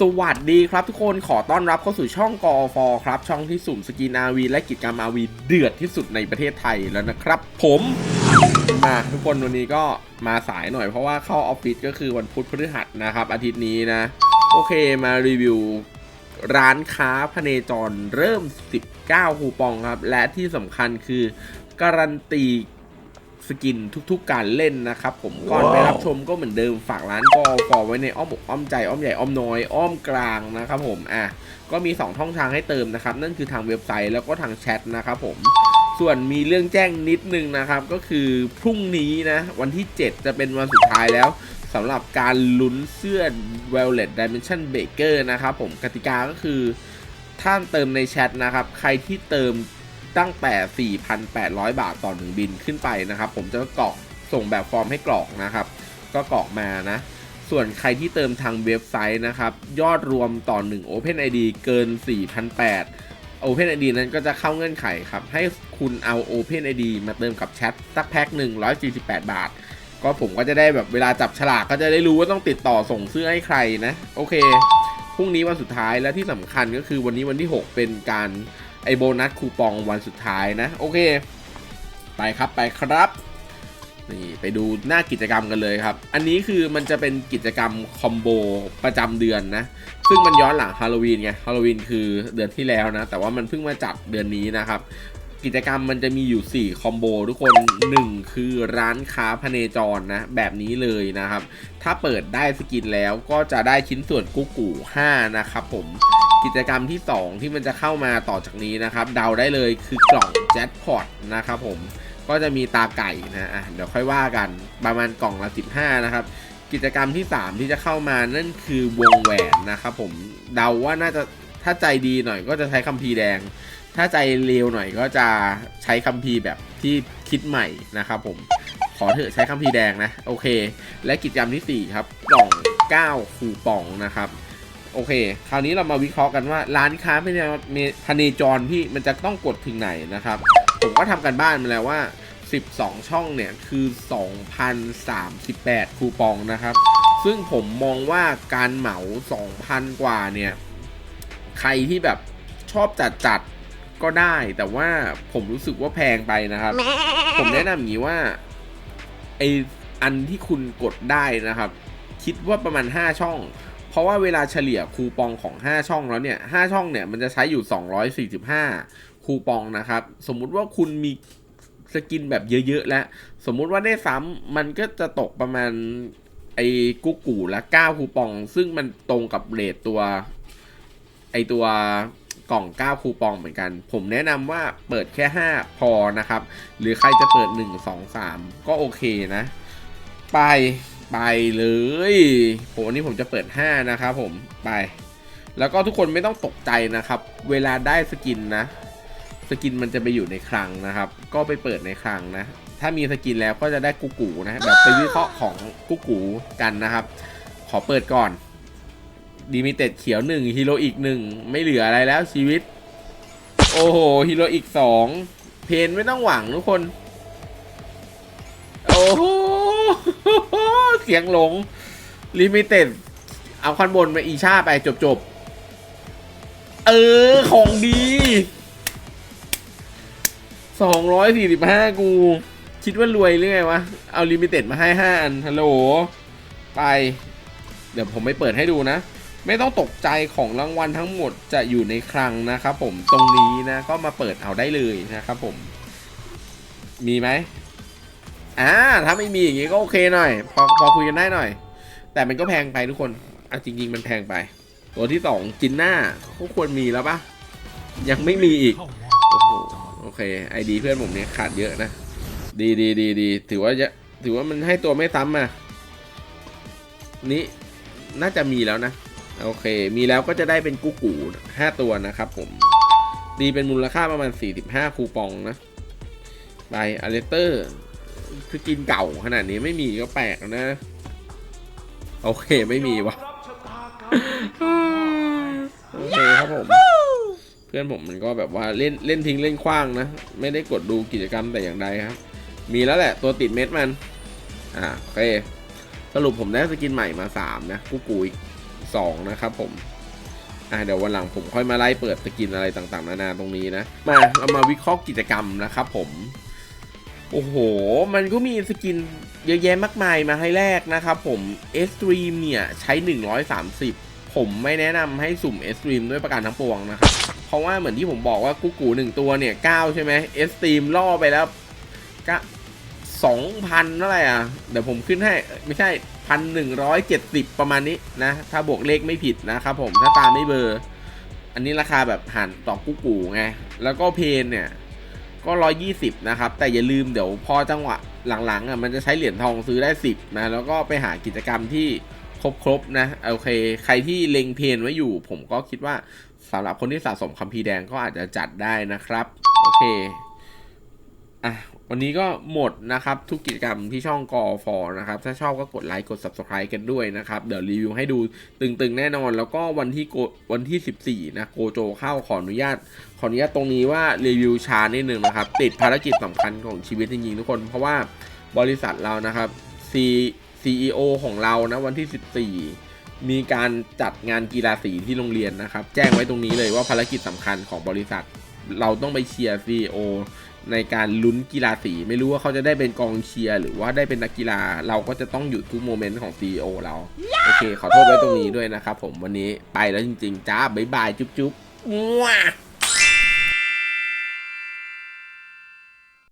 สวัสดีครับทุกคนขอต้อนรับเข้าสู่ช่องกอฟครับ ช่องที่สุ่มสกินอาวีและกิจกรรมอาวีเดือดที่สุดในประเทศไทยแล้วนะครับ ผมมาทุกคนวันนี้ก็มาสายหน่อยเพราะว่าเข้าออฟฟิศก็คือวันพุธพฤหัสนะครับ อาทิตย์นี้นะ โอเคมารีวิว ร้านค้าพเนจรเริ่ม 19 คูปองครับ และที่สำคัญคือการันตี สกินทุกๆการเล่นนะครับ ผมก่อนไปรับชมก็เหมือนเดิมฝากร้านก็ฟอไว้ในอ้อมอกอ้อมใจอ้อมใหญ่อ้อมน้อยอ้อมกลางนะครับผมอะก็มี 2 ช่องทางให้เติมนะครับ นั่นคือทางเว็บไซต์แล้วก็ทางแชทนะครับผมส่วนมีเรื่องแจ้งนิดนึงนะครับ ก็คือพรุ่งนี้นะ วันที่ 7 จะเป็นวันสุดท้ายแล้วสำหรับการลุ้นเสื้อ Violet Dimension Baker นะครับผมกติกาก็คือถ้าเติมในแชทนะครับ ใครที่เติม ตั้งแต่ 4,800 บาทต่อหนึ่งบินขึ้นไปนะครับ ผมจะกรอกส่งแบบฟอร์มให้กรอกนะครับ ก็กรอกมานะ ส่วนใครที่เติมทางเว็บไซต์นะครับ ยอดรวมต่อ1 Open ID เกิน 4,800 Open ID นั้นก็จะเข้าเงื่อนไขครับ ให้คุณเอา Open ID มาเติมกับแชทสักแพ็คหนึ่ง148 บาท ก็ผมก็จะได้แบบเวลาจับฉลากก็จะได้รู้ว่าต้องติดต่อส่งเสื้อให้ใครนะ โอเคพรุ่งนี้วันสุดท้ายและที่สำคัญก็คือวันนี้วันที่ 6 เป็นการ ไอโบนัสคูปองวันสุดท้ายนะ โอเค ไปครับไปครับนี่ไปดูหน้ากิจกรรมกันเลยครับ อันนี้คือมันจะเป็นกิจกรรมคอมโบประจำเดือนนะ ซึ่งมันย้อนหลังฮาโลวีนไงฮาโลวีนคือเดือนที่แล้วนะ แต่ว่ามันเพิ่งมาจับเดือนนี้นะครับ กิจกรรมมันจะมีอยู่ 4 คอมโบทุกคน 1 คือร้านค้าพเนจรนะ แบบนี้เลยนะครับ ถ้าเปิดได้สกินแล้วก็จะได้ชิ้นส่วนกุ๊กกู5นะครับผมกิจกรรมที่ 2 ที่มันจะเข้ามาต่อจากนี้นะครับเดาได้เลยคือกล่องแจ็คพอตนะครับผมก็จะมีตาไก่นะอะเดี๋ยวค่อยว่ากันประมาณกล่องละ 15 นะครับ กิจกรรมที่ 3 ที่จะเข้ามานั่นคือวงแหวนนะครับผมเดาว่าน่าจะ ถ้าใจดีหน่อยก็จะใช้คัมภีร์แดง ถ้าใจเลวหน่อยก็จะใช้คัมภีร์แบบที่คิดใหม่นะครับผมขอเถอะใช้คัมภีร์แดงนะโอเค และกิจกรรมทีสี่4 ครับกล่อง 9 คูปองนะครับโอเค คราวนี้เรามาวิเคราะห์กันว่าร้านค้าพเนพเนจรพี่มันจะต้องกดถึงไหนนะครับ ผมก็ทำกันบ้านมาแล้วว่า 12 ช่องเนี่ยคือ 2,038 คูปองนะครับ ซึ่งผมมองว่าการเหมา 2,000 กว่าเนี่ย ใครที่แบบชอบจัดจัดๆก็ได้ แต่ว่าผมรู้สึกว่าแพงไปนะครับ ผมแนะนำอย่างนี้ว่าไออันที่คุณกดได้นะครับ คิดว่าประมาณ 5 ช่อง เพราะว่าเวลาเฉลี่ยคูปองของ 5 ช่องแล้วเนี่ย5ช่องเนี่ยมันจะใช้อยู่ 245 คูปองนะครับ สมมุติว่าคุณมีสกินแบบเยอะ ๆ แล้ว สมมุติว่าได้ซ้ำมันก็จะตกประมาณไอ้กุ๊กกูละ9คูปอง ซึ่งมันตรงกับเรทตัว ไอตัวกล่อง 9 คูปองเหมือนกัน ผมแนะนำว่าเปิดแค่ 5 พอนะครับ หรือใครจะเปิด 1 2 3 ก็โอเคนะ ไปไปเลยผมวันนี้ผมจะเปิด 5 นะครับผมไป แล้วก็ทุกคนไม่ต้องตกใจนะครับ เวลาได้สกินนะ สกินมันจะไปอยู่ในคลังนะครับ ก็ไปเปิดในคลังนะ ถ้ามีสกินแล้วก็จะได้กุ๊กกูนะแบบไปวิเคราะห์ของกุ๊กกูกันนะครับ ขอเปิดก่อน ดีมิเต็ดเขียวหนึ่งฮีโร่อีกหนึ่งไม่เหลืออะไรแล้วชีวิต โอ้โหฮีโร่อีกสองเพนไม่ต้องหวังทุกคน โอ้โหเสียงหลงลิมิเต็ดเอาขั้นบนมาอีชาไปจบจบเออ ของดีสองร้อยสี่สิบห้ากู คิดว่ารวยหรือไงวะ เอาลิมิเต็ดมาให้ห้าอันฮัลโหล ไป เดี๋ยวผมไปเปิดให้ดูนะ ไม่ต้องตกใจของรางวัลทั้งหมดจะอยู่ในคลังนะครับผมตรงนี้นะก็มาเปิดเอาได้เลยนะครับผม มีไหมอ่าถ้าไม่มีอย่างงี้ก็โอเคหน่อย พอพอคุยกันได้หน่อย แต่มันก็แพงไปทุกคนอะจริง ๆ มันแพงไป ตัวที่สองจินหน้าก็ควรมีแล้วปะยังไม่มีอีกโอ้โหโอเคไอดี เพื่อนผมเนี่ยขาดเยอะนะ ดีดีดีดีถือว่าจะถือว่ามันให้ตัวไม่ซ้ำอะนี้น่าจะมีแล้วนะ โอเค มีแล้วก็จะได้เป็นกุ๊กกูห้าตัวนะครับผม ดีเป็นมูลค่าประมาณ 45 คูปองนะ ไปอเลเตอร์ คือกินเก่าขนาดนี้ไม่มีก็แปลกนะ โอเคไม่มีวะโอเคครับผม เพื่อนผมมันก็แบบว่าเล่นเล่นทิ้งเล่นคว้างนะ ไม่ได้กดดูกิจกรรมแต่อย่างใดครับ มีแล้วแหละตัวติดเม็ดมัน อ่าโอเค สรุปผมได้สกินใหม่มา 3 นะกูกูอีก 12 นะครับผมอะเดี๋ยววันหลังผมค่อยมาไล่เปิดสกินอะไรต่างๆ นานาตรงนี้นะ มาเรามาวิเคราะห์กิจกรรมนะครับผม โอ้โห มันก็มีสกินเยอะแยะมากมายมาให้แลกนะครับผม e s t r e a m เนี่ยใช้ 130 ผมไม่แนะนำให้สุ่ม e s t r e a m ด้วยประการทั้งปวงนะครับ เพราะว่าเหมือนที่ผมบอกว่ากูกูหนึ่งตัวเนี่ย 9 ใช่ไหม e s t r e a m ล่อไปแล้วก็ สองพันเท่าไหร่อะ เดี๋ยวผมขึ้นให้ไม่ใช่พันหนึ่งร้อยเจ็ดสิบประมาณนี้นะ ถ้าบวกเลขไม่ผิดนะครับผมถ้าตามไม่เบอร์ อันนี้ราคาแบบหันต่อกูกูไง แล้วก็เพนเนี่ย ก็ร้อยี่สิบนะครับ แต่อย่าลืมเดี๋ยวพอจังหวะหลังๆอะมันจะใช้เหรียญทองซื้อได้สิบนะ แล้วก็ไปหากิจกรรมที่ครบๆนะโอเค ใครที่เล็งเพนไว้อยู่ ผมก็คิดว่าสำหรับคนที่สะสมคัมภีร์แดงก็อาจจะจัดได้นะครับ โอเค อะวันนี้ก็หมดนะครับ ทุกกิจกรรมที่ช่องกอฟอนะครับ ถ้าชอบก็กดไลค์กด subscribe กันด้วยนะครับ เดี๋ยวรีวิวให้ดูตึงๆแน่นอน แล้วก็วันที่โกวันที่ 14 นะโกโจเข้าขออนุญาต ขออนุญาตตรงนี้ว่ารีวิวช้านิดนึงนะครับ ติดภารกิจสำคัญของชีวิตจริงๆทุกคน เพราะว่าบริษัทเรานะครับ C CEO ของเรานะวันที่ 14มีการจัดงานกีฬาสีที่โรงเรียนนะครับ แจ้งไว้ตรงนี้เลยว่าภารกิจสำคัญของบริษัท เราต้องไปเชียร์ CEO ในการลุ้นกีฬาสี ไม่รู้ว่าเขาจะได้เป็นกองเชียร์หรือว่าได้เป็นนักกีฬาเราก็จะต้องอยู่ทุกโมเมนต์ของ CEO เรา โอเค ขอโทษไว้ตรงนี้ด้วยนะครับผมวันนี้ไปแล้วจริง ๆ จ้าบ๊ายบาย จุ๊บๆมั่ว